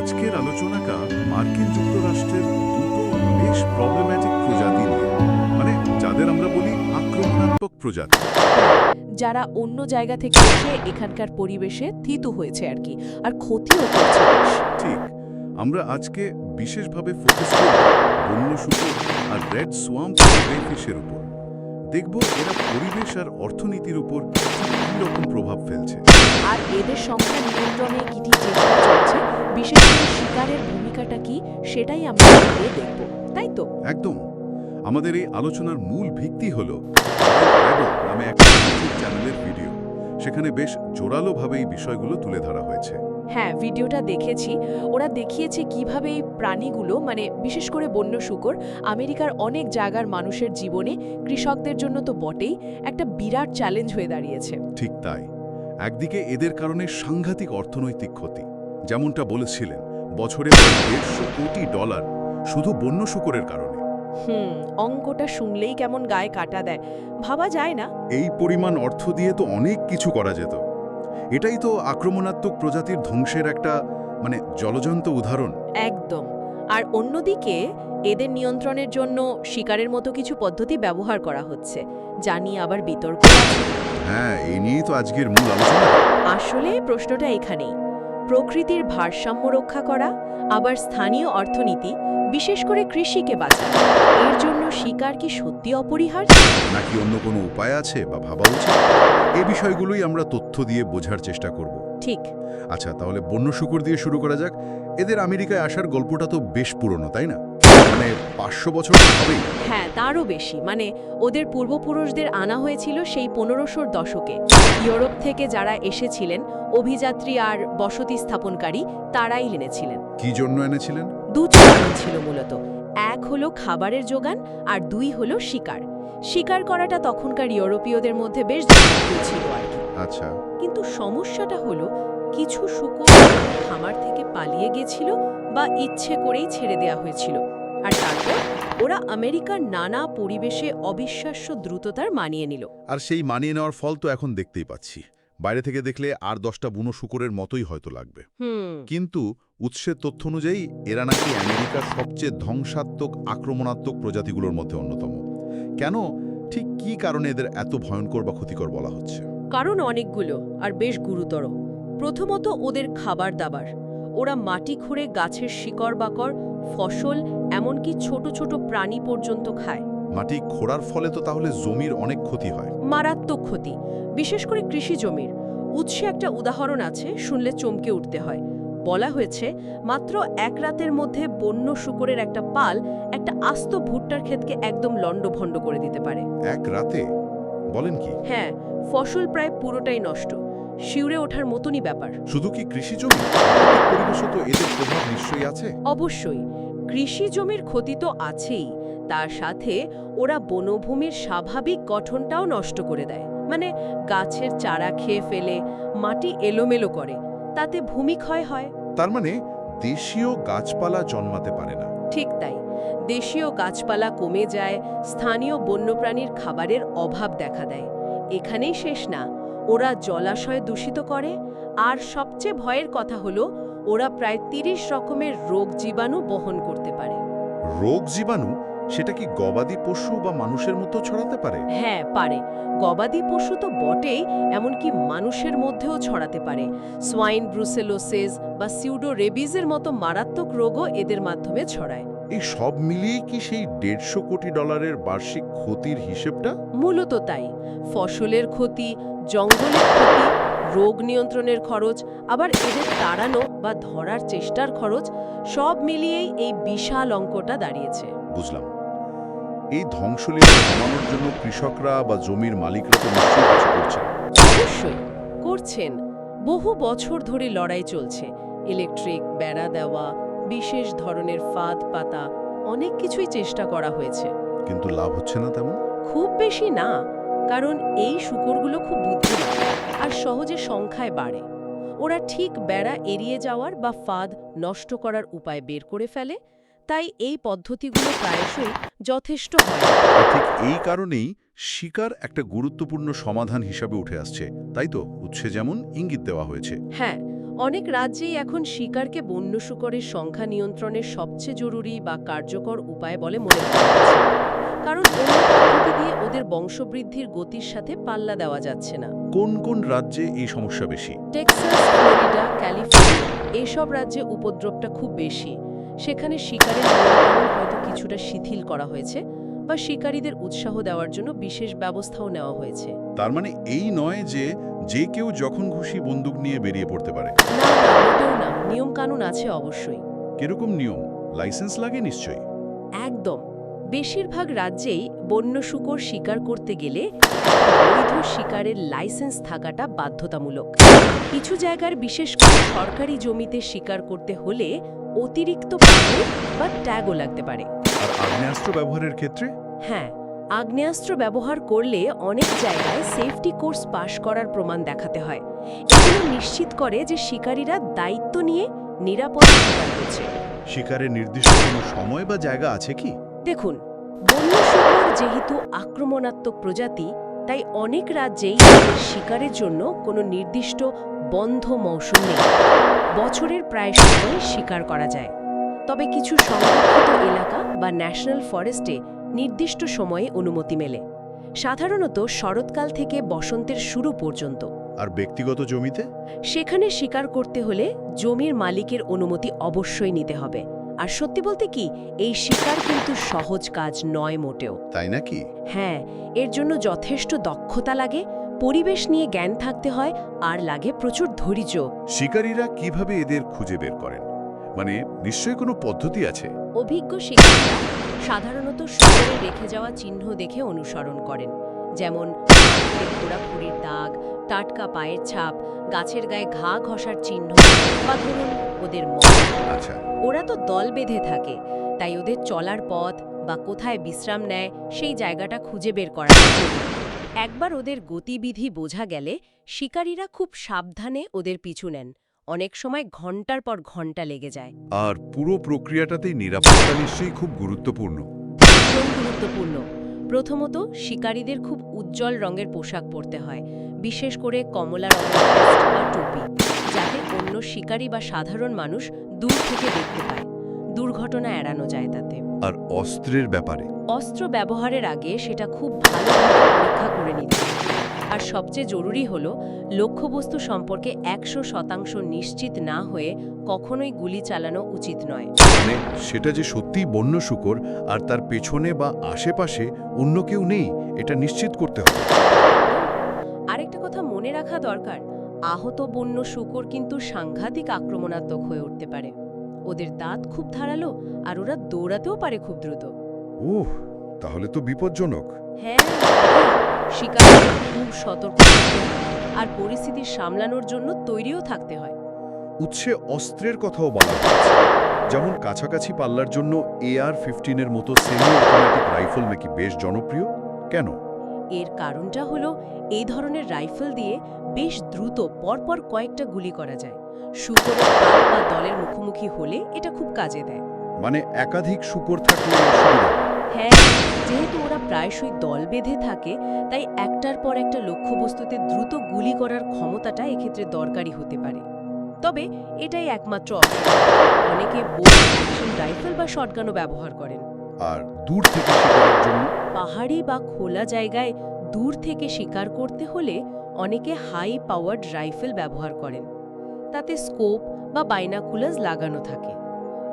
আজকের আলোচনাটা মার্কিন যুক্তরাষ্ট্রের দুটো বেশ প্রবলেম্যাটিক প্রজাতি নিয়ে। মানে যাদের আমরা বলি আক্রমণাত্মক প্রজাতি। যারা অন্য জায়গা থেকে এসে এখানকার পরিবেশে থিতু হয়েছে আর কি আর ক্ষতিও করছে ঠিক। আমরা আজকে বিশেষভাবে ফোকাস করব বন্য শুকর আর রেড সোয়াম্প ফিশের উপর। দেখব এরা পরিবেশ আর অর্থনীতির উপর কী রকম প্রভাব ফেলছে। আর এদের সংখ্যা নিয়ন্ত্রণে কি কি চেষ্টা চলছে বিশেষ করে শিকারের ভূমিকাটা কি সেটাই আমরা দেখব তাই তো? একদম। আমাদের এই আলোচনার মূল ভিত্তি হল নামে একটা ইউটিউব চ্যানেলের ভিডিও। সেখানে বেশ জোরালোভাবে এই বিষয়গুলো তুলে ধরা হয়েছে। হ্যাঁ ভিডিওটা দেখেছি। ওরা দেখিয়েছে কীভাবে এই প্রাণীগুলো মানে বিশেষ করে বন্য শুকর আমেরিকার অনেক জায়গার মানুষের জীবনে কৃষকদের জন্য তো বটেই একটা বিরাট চ্যালেঞ্জ হয়ে দাঁড়িয়েছে। ঠিক তাই। একদিকে এদের কারণে সাংঘাতিক অর্থনৈতিক ক্ষতি। যেমনটা বলেছিলেন বছরে দেড়শো কোটি ডলার শুধু বন্য শুকরের কারণে। হুম অঙ্কটা শুনলেই কেমন গায়ে কাটা দেয়। ভাবা যায় না? এই পরিমাণ অর্থ দিয়ে তো অনেক কিছু করা যেত। এটাই তো আক্রমণাত্মক প্রজাতির ধ্বংসের একটা মানে জলজন্ত উদাহরণ। একদম। আর অন্যদিকে এদের নিয়ন্ত্রণের জন্য শিকারের মতো কিছু পদ্ধতি ব্যবহার করা হচ্ছে যা নিয়ে আবার বিতর্ক। হ্যাঁ এই নিয়েই তো আজকের মূল আলোচনা। আসলে প্রশ্নটা এখানেই। প্রকৃতির ভারসাম্য রক্ষা করা আবার স্থানীয় অর্থনীতি বিশেষ করে কৃষিকে বাঁচানো। এর জন্য শিকার কি সত্যি অপরিহার্য? নাকি অন্য কোনো উপায় আছে বা ভাবা উচিত? এই বিষয়গুলোই আমরা তথ্য দিয়ে বোঝার চেষ্টা করব। ঠিক। আচ্ছা তাহলে বন্য শুকর দিয়ে শুরু করা যাক। এদের আমেরিকায় আসার গল্পটা তো বেশ পুরনো তাই না? মানে পাঁচশো বছর হবেই। হ্যাঁ তারও বেশি। মানে ওদের পূর্বপুরুষদের আনা হয়েছিল সেই পনেরোশোর দশকে। ইউরোপ থেকে যারা এসেছিলেন অভিযাত্রী আর বসতি স্থাপনকারী তারাই এনেছিলেন। কি জন্য এনেছিলেন? দুটো কারণ ছিল মূলত। এক হলো খাবারের যোগান আর দুই হলো শিকার। শিকার করাটা তখনকার ইউরোপীয়দের মধ্যে বেশ জনপ্রিয় ছিল আর কি। আচ্ছা। কিন্তু সমস্যাটা হলো কিছু শুকর খামার থেকে পালিয়ে গেছিল বা ইচ্ছে করেই ছেড়ে দেয়া হয়েছিল। আর তারপর ওরা আমেরিকার নানা পরিবেশে অবিশ্বাস্য দ্রুততার মানিয়ে নিল। আর সেই মানিয়ে নেওয়ার ফল তো এখন দেখতেই পাচ্ছি। বাইরে থেকে দেখলে আর দশটা বুনো শুকরের মতোই হয়তো লাগবে। কিন্তু উৎসের তথ্য অনুযায়ী এরা নাকি আমেরিকার সবচেয়ে ধ্বংসাত্মক আক্রমণাত্মক প্রজাতিগুলোর মধ্যে অন্যতম। কেন? ঠিক কি কারণে এদের এত ভয়ঙ্কর বা ক্ষতিকর বলা হচ্ছে? কারণ অনেকগুলো আর বেশ গুরুতর। প্রথমত ওদের খাবার দাবার। ওরা মাটি খুঁড়ে গাছের শিকড় বাকড় ফসল এমনকি ছোট ছোট প্রাণী পর্যন্ত খায়। মাটি খোঁড়ার ফলে তো তাহলে জমির অনেক ক্ষতি হয়। মারাত্মক ক্ষতি। বিশেষ করে কৃষি জমির। উৎসে একটা উদাহরণ আছে শুনলে চমকে উঠতে হয়। বলা হয়েছে মাত্র এক রাতের মধ্যে বন্য শুকরের একটা পাল একটা আস্ত ভুট্টার ক্ষেতকে একদম লণ্ডভণ্ড করে দিতে পারে। এক রাতে? বলেন কি? হ্যাঁ ফসল প্রায় পুরোটাই নষ্ট। শিউরে ওঠার মতনই ব্যাপার। শুধু কি কৃষি জমি? পরিবেশও তো এদের প্রভাব নিশ্চয়ই আছে। অবশ্যই কৃষি জমির ক্ষতি তো আছেই। তার সাথে ওরা বনভূমির স্বাভাবিক গঠনটাও নষ্ট করে দেয়। মানে গাছের চারা খেয়ে ফেলে মাটি এলোমেলো করে তাতে ভূমিক্ষয় হয়। তার মানে দেশীয় গাছপালা জন্মাতে পারে না। ঠিক তাই দেশীয় গাছপালা কমে যায় স্থানীয় বন্যপ্রাণীর খাবারের অভাব দেখা দেয়। এখানেই শেষ না। ওরা জলাশয় দূষিত করে আর সবচেয়ে ভয়ের কথা হলো ওরা প্রায় তিরিশ রকমের রোগ জীবাণু বহন করতে পারে। রোগ জীবাণু? সেটা কি গবাদি পশু বা মানুষের মতো ছড়াতে পারে? হ্যাঁ পারে। গবাদি পশু তো বটেই এমনকি মানুষের মধ্যেও ছড়াতে পারে। সোয়াইন ব্রুসেলোসিস বা সিউডো রেবিজের মতো মারাত্মক রোগও এদের মাধ্যমে ছড়ায়। এই সব মিলিয়ে কি সেই দেড়শো কোটি ডলারের বার্ষিক ক্ষতির হিসেবটা? মূলত তাই। ফসলের ক্ষতি জঙ্গলের ক্ষতি রোগ নিয়ন্ত্রণের খরচ আবার এদের তাড়ানো বা ধরার চেষ্টার খরচ সব মিলিয়েই এই বিশাল অঙ্কটা দাঁড়িয়েছে। বুঝলাম। এই ধ্বংসলীলা কমানোর জন্য কৃষকরা বা জমির মালিকরা তো নিশ্চয়ই কিছু করছেন। অবশ্যই করছেন। বহু বছর ধরে লড়াই চলছে। ইলেকট্রিক বেড়া দেওয়া বিশেষ ধরনের ফাঁদ পাতা অনেক কিছুই চেষ্টা করা হয়েছে। কিন্তু লাভ হচ্ছে না তেমন? খুব বেশি না। কারণ এই শুকরগুলো খুব বুদ্ধিমান আর সহজে সংখ্যায় বাড়ে। ওরা ঠিক বেড়া এড়িয়ে যাওয়ার বা ফাঁদ নষ্ট করার উপায় বের করে ফেলে তাই এই পদ্ধতিগুলো প্রায়শই যথেষ্ট হয়। ঠিক এই কারণেই শিকার একটা গুরুত্বপূর্ণ সমাধান হিসাবে উঠে আসছে তাই তো? উৎসে যেমন ইঙ্গিত দেওয়া হয়েছে। হ্যাঁ অনেক রাজ্যেই এখন শিকারকে বন্য শুকরের সংখ্যা নিয়ন্ত্রণের সবচেয়ে জরুরি বা কার্যকর উপায় বলে মনে করা কারণ অন্য পদ্ধতি দিয়ে ওদের বংশবৃদ্ধির গতির সাথে পাল্লা দেওয়া যাচ্ছে না। কোন কোন রাজ্যে এই সমস্যা বেশি? টেক্সাস ফ্লোরিডা ক্যালিফোর্নিয়া এইসব রাজ্যে উপদ্রবটা খুব বেশি। সেখানে শিকারের হয়তো কিছুটা শিথিল করা হয়েছে বা শিকারীদের উৎসাহ দেওয়ার জন্য বিশেষ ব্যবস্থাও নেওয়া হয়েছে। তার মানে এই নয় যে যে কেউ যখন খুশি বন্দুক নিয়ে বেরিয়ে পড়তে পারে। না না মোটেও না। নিয়মকানুন আছে অবশ্যই। কীরকম নিয়ম? লাইসেন্স লাগে নিশ্চয়ই। একদম। বেশিরভাগ রাজ্যেই বন্য শুকর শিকার করতে গেলে বৈধ শিকারের লাইসেন্স থাকাটা বাধ্যতামূলক। কিছু জায়গার বিশেষ করে সরকারি জমিতে শিকার করতে হলে অতিরিক্ত বা ট্যাগও লাগতে পারে। আগ্নেয়াস্ত্র ব্যবহারের ক্ষেত্রে? হ্যাঁ আগ্নেয়াস্ত্র ব্যবহার করলে অনেক জায়গায় সেফটি কোর্স পাশ করার প্রমাণ দেখাতে হয়। এগুলো নিশ্চিত করে যে শিকারীরা দায়িত্ব নিয়ে নিরাপদ শিকার করছে শিকারের নির্দিষ্ট কোনো সময় বা জায়গা আছে কি? দেখুন বন্য শুকর যেহেতু আক্রমণাত্মক প্রজাতি তাই অনেক রাজ্যেই শিকারের জন্য কোনো নির্দিষ্ট বন্ধ মৌসুম নেই। বছরের প্রায় সময় শিকার করা যায়। তবে কিছু সংরক্ষিত এলাকা বা ন্যাশনাল ফরেস্টে নির্দিষ্ট সময়ে অনুমতি মেলে। সাধারণত শরৎকাল থেকে বসন্তের শুরু পর্যন্ত। আর ব্যক্তিগত জমিতে? সেখানে শিকার করতে হলে জমির মালিকের অনুমতি অবশ্যই নিতে হবে। আর সত্যি বলতে কি এই শিকার কিন্তু সহজ কাজ নয় মোটেও। তাই নাকি? হ্যাঁ এর জন্য যথেষ্ট দক্ষতা লাগে পরিবেশ নিয়ে জ্ঞান থাকতে হয় আর লাগে প্রচুর ধৈর্য। শিকারীরা কীভাবে এদের খুঁজে বের করেন? মানে নিশ্চয়ই কোনো পদ্ধতি আছে? অভিজ্ঞ শিকারীরা সাধারণত শুকরে রেখে যাওয়া চিহ্ন দেখে অনুসরণ করেন। যেমন ঘোরাঘুরির দাগ টাটকা পায়ের ছাপ গাছের গায়ে ঘা ঘষার চিহ্ন বা ধরুন ওদের মন আচ্ছা। ওরা তো দল বেঁধে থাকে তাই ওদের চলার পথ বা কোথায় বিশ্রাম নেয় সেই জায়গাটা খুঁজে বের করা। একবার ওদের গতিবিধি বোঝা গেলে শিকারীরা খুব সাবধানে ওদের পিছু নেন অনেক সময় ঘণ্টার পর ঘণ্টা লেগে যায়। আর পুরো প্রক্রিয়াটাতেই নিরাপত্তা নিশ্চয়ই খুব গুরুত্বপূর্ণ। ভীষণ গুরুত্বপূর্ণ। প্রথমত শিকারীদের খুব উজ্জ্বল রঙের পোশাক পরতে হয় বিশেষ করে কমলা রঙের টুপি যাতে অন্য শিকারী বা সাধারণ মানুষ দূর থেকে দেখতে পায়। দুর্ঘটনা এড়ানো যায় তাতে। আর অস্ত্রের ব্যাপারে? অস্ত্র ব্যবহারের আগে সেটা খুব ভালোভাবে পরীক্ষা করে নিতে হবে। আর সবচেয়ে জরুরি হল লক্ষ্যবস্তু সম্পর্কে একশো শতাংশ নিশ্চিত না হয়ে কখনোই গুলি চালানো উচিত নয়। মানে সেটা যে সত্যিই বন্য শুকর আর তার পেছনে বা আশেপাশে অন্য কেউ নেই এটা নিশ্চিত করতে হবে। আরেকটা কথা মনে রাখা দরকার আহত বন্য শুকর কিন্তু সাংঘাতিক আক্রমণাত্মক হয়ে উঠতে পারে। ওদের দাঁত খুব ধারালো আর ওরা দৌড়াতেও পারে খুব দ্রুত। ওহ তাহলে তো বিপজ্জনক। হ্যাঁ শিকারীদের খুব সতর্ক আর পরিস্থিতি সামলানোর জন্য তৈরিও থাকতে হয়। উৎসে অস্ত্রের কথাও বলা হয়েছে। যেমন কাছাকাছি পাল্লার জন্য এআর ফিফটিনের মতো সেমি অটোমেটিক রাইফেল নাকি বেশ জনপ্রিয়? কেন? এর কারণটা হলো এই ধরনের রাইফেল দিয়ে বেশ দ্রুত পরপর কয়েকটা গুলি করা যায়। শুকরের দল বা দলের মুখোমুখি হলে এটা খুব কাজে দেয়। মানে একাধিক শুকর থাকলে হ্যাঁ। যেহেতু ওরা প্রায়শই দল বেঁধে থাকে তাই একটার পর একটা লক্ষ্যবস্তুতে দ্রুত গুলি করার ক্ষমতাটা এক্ষেত্রে দরকারি হতে পারে। তবে এটাই একমাত্র অনেকে অ্যাকশন রাইফেল বা শটগানও ব্যবহার করেন। আর দূর থেকে জন্য পাহাড়ি বা খোলা জায়গায় দূর থেকে শিকার করতে হলে অনেকে হাই পাওয়ার্ড রাইফেল ব্যবহার করেন। তাতে স্কোপ বা বাইনাকুলাস লাগানো থাকে।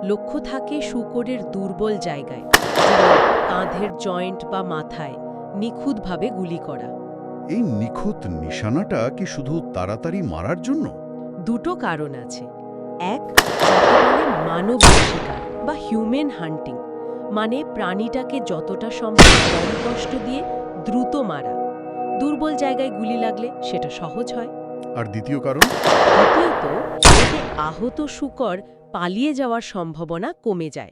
লক্ষ্য থাকে শুকরের দুর্বল জায়গায় কাঁধের জয়েন্ট বা মাথায় নিখুঁতভাবে গুলি করা। এই নিখুঁত নিশানাটা কি শুধু তাড়াতাড়ি মারার জন্য? দুটো কারণ আছে। এক মানবিক শিকার বা হিউম্যান হান্টিং মানে প্রাণীটাকে যতটা সম্ভব কম কষ্ট দিয়ে দ্রুত মারা। দুর্বল জায়গায় গুলি লাগলে সেটা সহজ হয়। আর দ্বিতীয় কারণ? দ্বিতীয়ত এতে আহত শুকর পালিয়ে যাওয়ার সম্ভাবনা কমে যায়।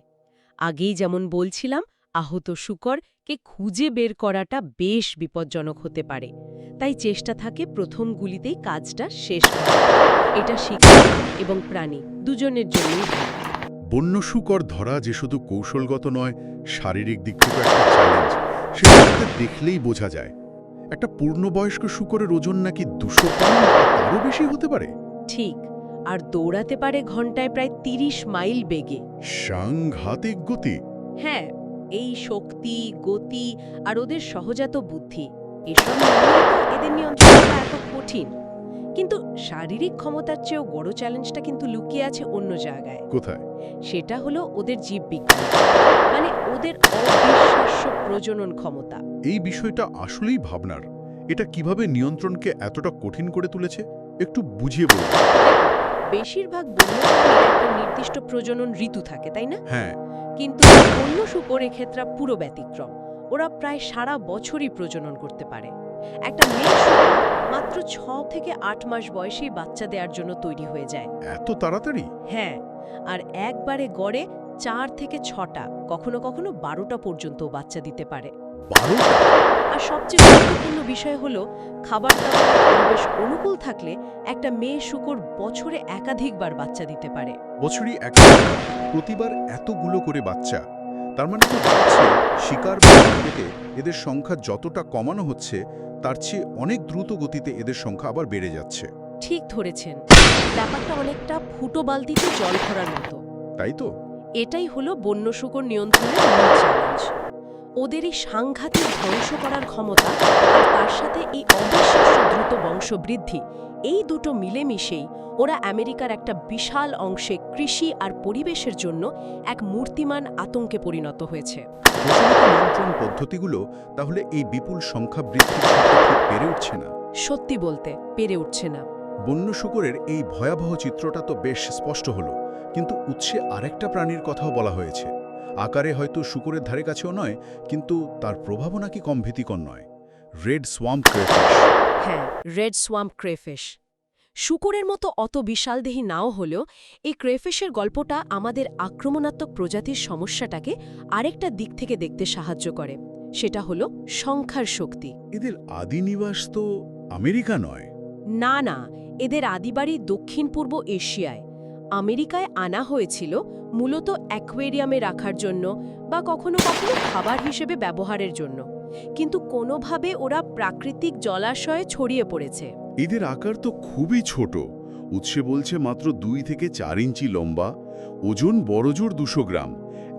আগেই যেমন বলছিলাম আহত শুকরকে খুঁজে বের করাটা বেশ বিপজ্জনক হতে পারে। তাই চেষ্টা থাকে প্রথম গুলিতেই কাজটা শেষ করা এটা শিকার এবং প্রাণী দুজনের জন্যই ভালো। বন্য শুকর ধরা যে শুধু কৌশলগত নয় শারীরিক দিক থেকে একটা চ্যালেঞ্জ সেটা দেখলেই বোঝা যায়। একটা পূর্ণবয়স্ক শুকরের ওজন নাকি দুশো পাউন্ড তারও বেশি হতে পারে? ঠিক আর দৌড়াতে পারে ঘন্টায় প্রায় তিরিশ মাইল বেগে। সাংঘাতিক গতি। হ্যাঁ এই শক্তি গতি আর ওদের সহজাত বুদ্ধি এসব এদের নিয়ন্ত্রণ করা এত কঠিন। কিন্তু শারীরিক ক্ষমতার চেয়েও বড় চ্যালেঞ্জটা কিন্তু লুকিয়ে আছে অন্য জায়গায়। কোথায়? সেটা হলো ওদের জীববিজ্ঞান মানে ওদের অবিশ্বাস্য প্রজনন ক্ষমতা। এই বিষয়টা আসলেই ভাবনার। এটা কীভাবে নিয়ন্ত্রণকে এতটা কঠিন করে তুলেছে? একটু বুঝিয়ে বলুন। বেশিরভাগ বন্যপ্রাণীর একটা নির্দিষ্ট প্রজনন ঋতু থাকে তাই না? হ্যাঁ। কিন্তু অন্য শুকর এক্ষেত্রে পুরো ব্যতিক্রম। ওরা প্রায় সারা বছরই প্রজনন করতে পারে। একটা মেয়ে মাত্র ছ থেকে আট মাস বয়সেই বাচ্চা দেওয়ার জন্য তৈরি হয়ে যায়। এত তাড়াতাড়ি? হ্যাঁ আর একবারে গড়ে চার থেকে ছটা কখনো কখনো বারোটা পর্যন্ত বাচ্চা দিতে পারে। আর সবচেয়ে গুরুত্বপূর্ণ বিষয় হলো খাবার দাবার পরিবেশ অনুকূল থাকলে একটা মেয়ে শুকর বছরে একাধিকবার বাচ্চা দিতে পারে। বছরই প্রতিবার এতগুলো করে বাচ্চা। তার মানে তো শিকার পেতে এদের সংখ্যা যতটা কমানো হচ্ছে তার চেয়ে অনেক দ্রুত গতিতে এদের সংখ্যা আবার বেড়ে যাচ্ছে। ঠিক ধরেছেন। ব্যাপারটা অনেকটা ফুটো বালতিতে জল ভরার মতো। তাই তো? এটাই হলো বন্য শুকর নিয়ন্ত্রণের মূল চ্যালেঞ্জ ওদের এই সাংঘাতিক ধ্বংস করার ক্ষমতা আর তার সাথে এই অবিশ্বাস্য দ্রুত বংশবৃদ্ধি এই দুটো মিলেমিশেই ওরা আমেরিকার একটা বিশাল অংশে কৃষি আর পরিবেশের জন্য এক মূর্তিমান আতঙ্কে পরিণত হয়েছে। নিয়ন্ত্রণ পদ্ধতিগুলো তাহলে এই বিপুল সংখ্যা বৃদ্ধির সাথে পেরে উঠছে না? সত্যি বলতে পেরে উঠছে না। বন্য শুকরের এই ভয়াবহ চিত্রটা তো বেশ স্পষ্ট হলো কিন্তু উৎসে আরেকটা প্রাণীর কথাও বলা হয়েছে। আকারে হয়তো শুকরের ধারে কাছেও নয় কিন্তু তার প্রভাবও নাকি কম ভীতিকর নয়। Red swamp crayfish. হ্যাঁ রেড সোয়াম্প ক্রেফিশ। শুকরের মতো অত বিশালদেহী নাও হলেও এই ক্রেফিশের গল্পটা আমাদের আক্রমণাত্মক প্রজাতির সমস্যাটাকে আরেকটা দিক থেকে দেখতে সাহায্য করে। সেটা হলো সংখ্যার শক্তি। এদের আদি নিবাস তো আমেরিকা নয়। না না এদের আদিবাড়ি দক্ষিণ পূর্ব এশিয়ায়। আমেরিকায় আনা হয়েছিল মূলত অ্যাকোয়ারিয়ামে রাখার জন্য বা কখনো কখনো খাবার হিসেবে ব্যবহারের জন্য। কিন্তু কোনোভাবে ওরা প্রাকৃতিক জলাশয়ে ছড়িয়ে পড়েছে। এদের আকার তো খুবই ছোট। উৎসে বলছে মাত্র দুই থেকে চার ইঞ্চি লম্বা ওজন বড়জোর দুশো গ্রাম।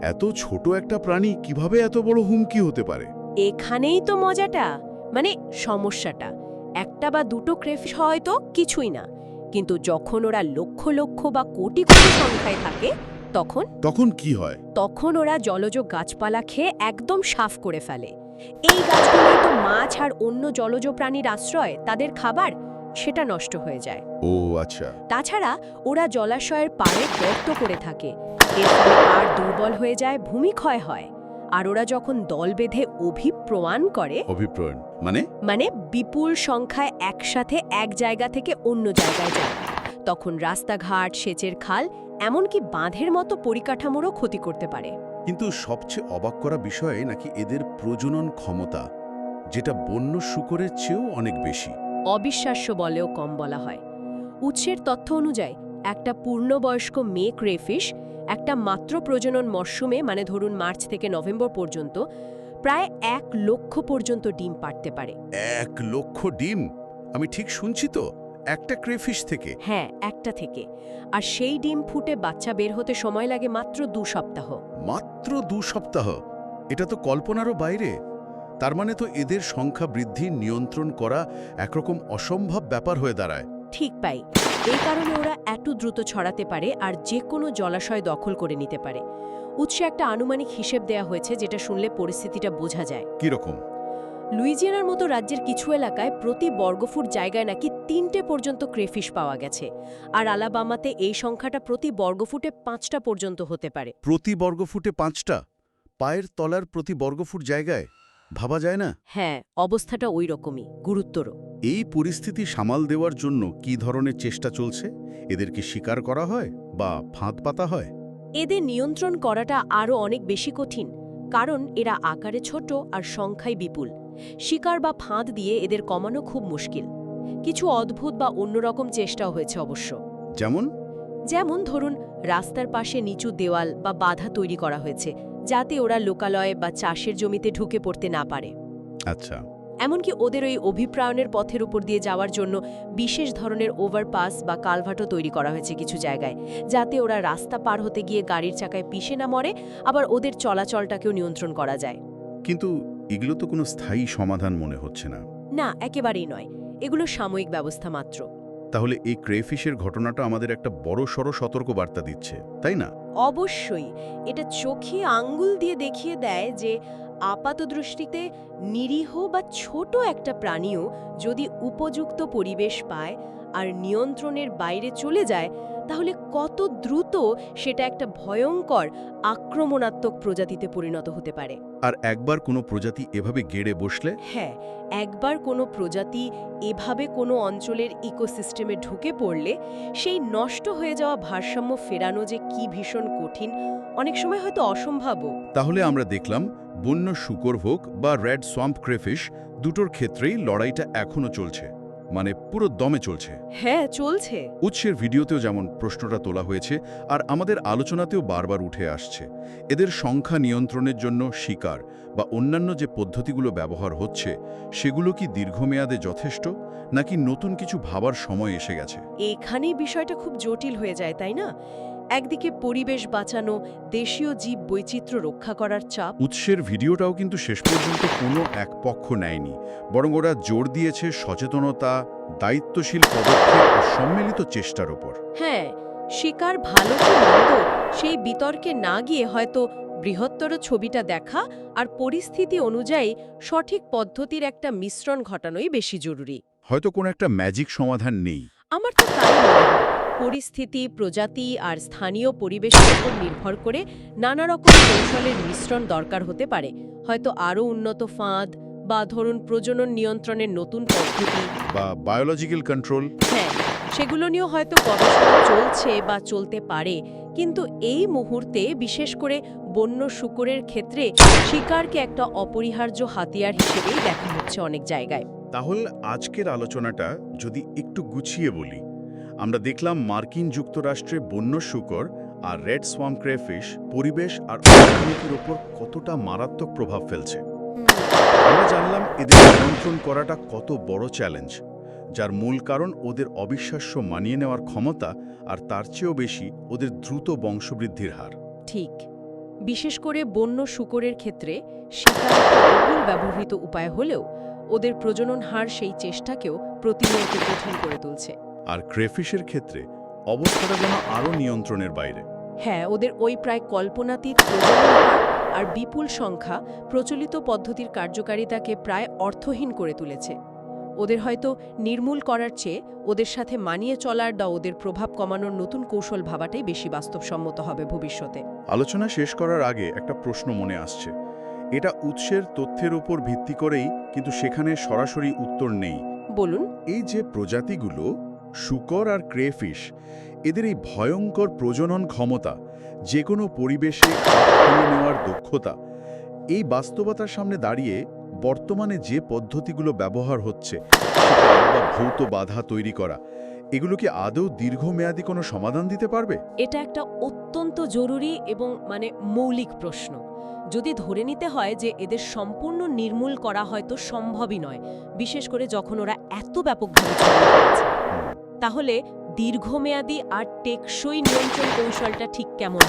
এত ছোট একটা প্রাণী কীভাবে এত বড় হুমকি হতে পারে? এখানেই তো মজাটা মানে সমস্যাটা। একটা বা দুটো ক্রেফিশ হয়তো কিছুই না। কিন্তু যখন ওরা লক্ষ লক্ষ বা কোটি কোটি সংখ্যায় থাকে তখন তখন কি হয়? তখন ওরা জলজ গাছপালা খেয়ে একদম সাফ করে ফেলে। এই গাছগুলোই তো মাছ আর অন্য জলজ প্রাণীর আশ্রয় তাদের খাবার সেটা নষ্ট হয়ে যায়। ও আচ্ছা। তাছাড়া ওরা জলাশয়ের পাড়ে গর্ত করে থাকে। এর ফলে পাড় দুর্বল হয়ে যায় ভূমিক্ষয় হয়। আর ওরা যখন দল বেঁধে অভিপ্রমাণ করে অভিপ্রায়ণ মানে? মানে বিপুল সংখ্যায় একসাথে এক জায়গা থেকে অন্য জায়গায় যায়। তখন রাস্তাঘাট সেচের খাল এমনকি বাঁধের মতো পরিকাঠামোরও ক্ষতি করতে পারে। কিন্তু সবচেয়ে অবাক করা বিষয় নাকি এদের প্রজনন ক্ষমতা যেটা বন্য শুকরের চেয়েও অনেক বেশি। অবিশ্বাস্য বলেও কম বলা হয়। উৎসের তথ্য অনুযায়ী একটা পূর্ণবয়স্ক মেয়ে ক্রেফিশ একটা মাত্র প্রজনন মরশুমে মানে ধরুন মার্চ থেকে নভেম্বর পর্যন্ত প্রায় এক লক্ষ পর্যন্ত ডিম পাড়তে পারে। এক লক্ষ ডিম? আমি ঠিক শুনছি তো? একটা ক্রেফিশ থেকে। হ্যাঁ একটা থেকে। আর সেই ডিম ফুটে বাচ্চা বের হতে সময় লাগে মাত্র দু সপ্তাহ। মাত্র দু সপ্তাহ? এটা তো কল্পনারও বাইরে। তার মানে তো এদের সংখ্যা বৃদ্ধি নিয়ন্ত্রণ করা একরকম অসম্ভব ব্যাপার হয়ে দাঁড়ায়। ঠিক পাই। এই কারণে ওরা এত দ্রুত ছড়াতে পারে আর যে কোনো জলাশয় দখল করে নিতে পারে। উৎসে একটা আনুমানিক হিসেব দেয়া হয়েছে যেটা শুনলে পরিস্থিতিটা বোঝা যায়। কীরকম? লুইজিয়ানার মতো রাজ্যের কিছু এলাকায় প্রতি বর্গফুট জায়গায় নাকি তিনটে পর্যন্ত ক্রেফিশ পাওয়া গেছে। আর আলাবামাতে এই সংখ্যাটা প্রতি বর্গফুটে পাঁচটা পর্যন্ত হতে পারে। প্রতি বর্গফুটে পাঁচটা? পায়ের তলার প্রতি বর্গফুট জায়গায়? ভাবা যায় না? হ্যাঁ অবস্থাটা ওই রকমই গুরুত্বর। এই পরিস্থিতি সামাল দেওয়ার জন্য কি ধরনের চেষ্টা চলছে? এদেরকে শিকার করা হয় বা ফাঁদ পাতা হয়? এদের নিয়ন্ত্রণ করাটা আরও অনেক বেশি কঠিন কারণ এরা আকারে ছোট আর সংখ্যায় বিপুল। শিকার বা ফাঁদ দিয়ে এদের কমানো খুব মুশকিল। কিছু অদ্ভুত বা অন্যরকম চেষ্টাও হয়েছে অবশ্য। যেমন? যেমন ধরুন রাস্তার পাশে নিচু দেওয়াল বা বাধা তৈরি করা হয়েছে যাতে ওরা লোকালয়ে বা চাষের জমিতে ঢুকে পড়তে না পারে। আচ্ছা। এমনকি ওদের ওই অভিপ্রায়নের পথের উপর দিয়ে যাওয়ার জন্য বিশেষ ধরনের ওভারপাস বা কালভার্টও তৈরি করা হয়েছে কিছু জায়গায় যাতে ওরা রাস্তা পার হতে গিয়ে গাড়ির চাকায় পিষে না মরে আবার ওদের চলাচলটাকেও নিয়ন্ত্রণ করা যায়। কিন্তু এগুলো তো কোনো স্থায়ী সমাধান মনে হচ্ছে না। না একেবারেই নয়। এগুলো সাময়িক ব্যবস্থা মাত্র। তাহলে এই ক্রেফিশের ঘটনাটা আমাদের একটা বড় সড় সতর্ক বার্তা দিচ্ছে তাই না? অবশ্যই। এটা চোখে আঙ্গুল দিয়ে দেখিয়ে দেয় যে আপাতদৃষ্টিতে নিরীহ বা ছোট একটা প্রাণীও যদি উপযুক্ত পরিবেশ পায় আর নিয়ন্ত্রণের বাইরে চলে যায় তাহলে কত দ্রুত সেটা একটা ভয়ঙ্কর আক্রমণাত্মক প্রজাতিতে পরিণত হতে পারে? আর একবার কোনো প্রজাতি এভাবে গেড়ে বসলে? হ্যাঁ একবার কোনো প্রজাতি এভাবে কোনো অঞ্চলের ইকোসিস্টেমে ঢুকে পড়লে সেই নষ্ট হয়ে যাওয়া ভারসাম্য ফেরানো যে কি ভীষণ কঠিন অনেক সময় হয়তো অসম্ভাবও। তাহলে আমরা দেখলাম বন্য শুকর হোক বা রেড সোয়াম্প ক্রেফিশ দুটোর ক্ষেত্রেই লড়াইটা এখনও চলছে। মানে পুরো দমে চলছে। হ্যাঁ চলছে। উৎসের ভিডিওতেও যেমন প্রশ্নটা তোলা হয়েছে আর আমাদের আলোচনাতেও বারবার উঠে আসছে। এদের সংখ্যা নিয়ন্ত্রণের জন্য শিকার বা অন্যান্য যে পদ্ধতিগুলো ব্যবহার হচ্ছে সেগুলো কি দীর্ঘমেয়াদে যথেষ্ট নাকি নতুন কিছু ভাবার সময় এসে গেছে? এখানেই বিষয়টা খুব জটিল হয়ে যায় তাই না? একদিকে পরিবেশ বাঁচানো দেশীয় জীব বৈচিত্র্য রক্ষা করার চাপ। উৎসের ভিডিওটাও কিন্তু শেষ পর্যন্ত কোনো এক পক্ষ নেয়নি। বরং ওরা জোর দিয়েছে সচেতনতা দায়িত্বশীল পদক্ষেপ ও সম্মিলিত চেষ্টার ওপর। হ্যাঁ শিকার ভালো সেই বিতর্কে না গিয়ে হয়তো বৃহত্তর ছবিটা দেখা আর পরিস্থিতি অনুযায়ী সঠিক পদ্ধতির একটা মিশ্রণ ঘটানোই বেশি জরুরি। হয়তো কোনো একটা ম্যাজিক সমাধান নেই। আমার তো তাই মনে হয়। পরিস্থিতি প্রজাতি আর স্থানীয় পরিবেশের উপর নির্ভর করে নানা রকম কৌশলের মিশ্রণ দরকার হতে পারে। হয়তো আরও উন্নত ফাঁদ বা ধরুন প্রজনন নিয়ন্ত্রণের নতুন পদ্ধতি। বা বায়োলজিক্যাল কন্ট্রোল হ্যাঁ সেগুলো নিয়েও হয়তো গবেষণা চলছে বা চলতে পারে। কিন্তু এই মুহূর্তে বিশেষ করে বন্য শুকরের ক্ষেত্রে শিকারকে একটা অপরিহার্য হাতিয়ার হিসেবেই দেখা হচ্ছে অনেক জায়গায়। তাহলে আজকের আলোচনাটা যদি একটু গুছিয়ে বলি আমরা দেখলাম মার্কিন যুক্তরাষ্ট্রে বন্য শুকর আর রেড সোয়াম ক্রেফিশ পরিবেশ আর অর্থনীতির ওপর কতটা মারাত্মক প্রভাব ফেলছে। আমরা জানলাম এদের নিয়ন্ত্রণ করাটা কত বড় চ্যালেঞ্জ, যার মূল কারণ ওদের অবিশ্বাস্য মানিয়ে নেওয়ার ক্ষমতা আর তার চেয়েও বেশি ওদের দ্রুত বংশবৃদ্ধির হার। ঠিক। বিশেষ করে বন্য শুকরের ক্ষেত্রে শিকার বহুল ব্যবহৃত উপায় হলেও ওদের প্রজনন হার সেই চেষ্টাকেও প্রতিনিয়ত কঠিন করে তুলছে। আর ক্রেফিশের ক্ষেত্রে অবস্থাটা যেন আরও নিয়ন্ত্রণের বাইরে। হ্যাঁ ওদের ওই প্রায় কল্পনাতীত আর বিপুল সংখ্যা প্রচলিত পদ্ধতির কার্যকারিতাকে প্রায় অর্থহীন করে তুলেছে। ওদের হয়তো নির্মূল করার চেয়ে ওদের সাথে মানিয়ে চলার বা ওদের প্রভাব কমানোর নতুন কৌশল ভাবাটাই বেশি বাস্তবসম্মত হবে ভবিষ্যতে। আলোচনা শেষ করার আগে একটা প্রশ্ন মনে আসছে। এটা উৎসের তথ্যের উপর ভিত্তি করেই কিন্তু সেখানে সরাসরি উত্তর নেই। বলুন। এই যে প্রজাতিগুলো শুকর আর ক্রেফিশ, এদের এই ভয়ঙ্কর প্রজনন ক্ষমতা যে কোনো পরিবেশে নেওয়ার দক্ষতা, এই বাস্তবতার সামনে দাঁড়িয়ে বর্তমানে যে পদ্ধতিগুলো ব্যবহার হচ্ছে বা ভৌত বাধা তৈরি করা, এগুলো কি আদৌ দীর্ঘমেয়াদী কোনো সমাধান দিতে পারবে? এটা একটা অত্যন্ত জরুরি এবং মানে মৌলিক প্রশ্ন। যদি ধরে নিতে হয় যে এদের সম্পূর্ণ নির্মূল করা হয়তো সম্ভবই নয়, বিশেষ করে যখন ওরা এত ব্যাপকভাবে তাহলে দীর্ঘমেয়াদী আর টেকসই নিয়ন্ত্রণ কৌশলটা ঠিক কেমন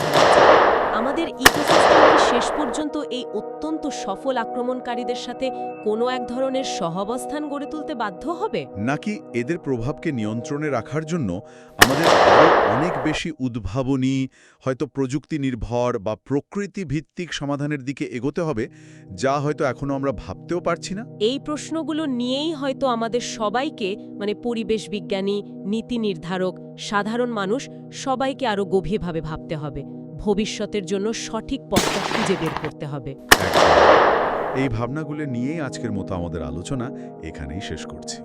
আমাদের ইকোসিস্টেম কি শেষ পর্যন্ত এই অত্যন্ত সফল আক্রমণকারীদের সাথে কোনো এক ধরনের সহাবস্থান গড়ে তুলতে বাধ্য হবে? নাকি এদের প্রভাবকে নিয়ন্ত্রণে রাখার জন্য আমাদের আরও অনেক বেশি উদ্ভাবনী হয়তো প্রযুক্তি নির্ভর বা প্রকৃতি ভিত্তিক সমাধানের দিকে এগোতে হবে যা হয়তো এখনও আমরা ভাবতেও পারছি না? এই প্রশ্নগুলো নিয়েই হয়তো আমাদের সবাইকে মানে পরিবেশ বিজ্ঞানী নীতি নির্ধারক সাধারণ মানুষ সবাইকে আরও গভীরভাবে ভাবতে হবে। ভবিষ্যতের জন্য সঠিক পথটা খুঁজে বের করতে হবে। এই ভাবনাগুলো নিয়েই আজকের মতো আমাদের আলোচনা এখানেই শেষ করছি।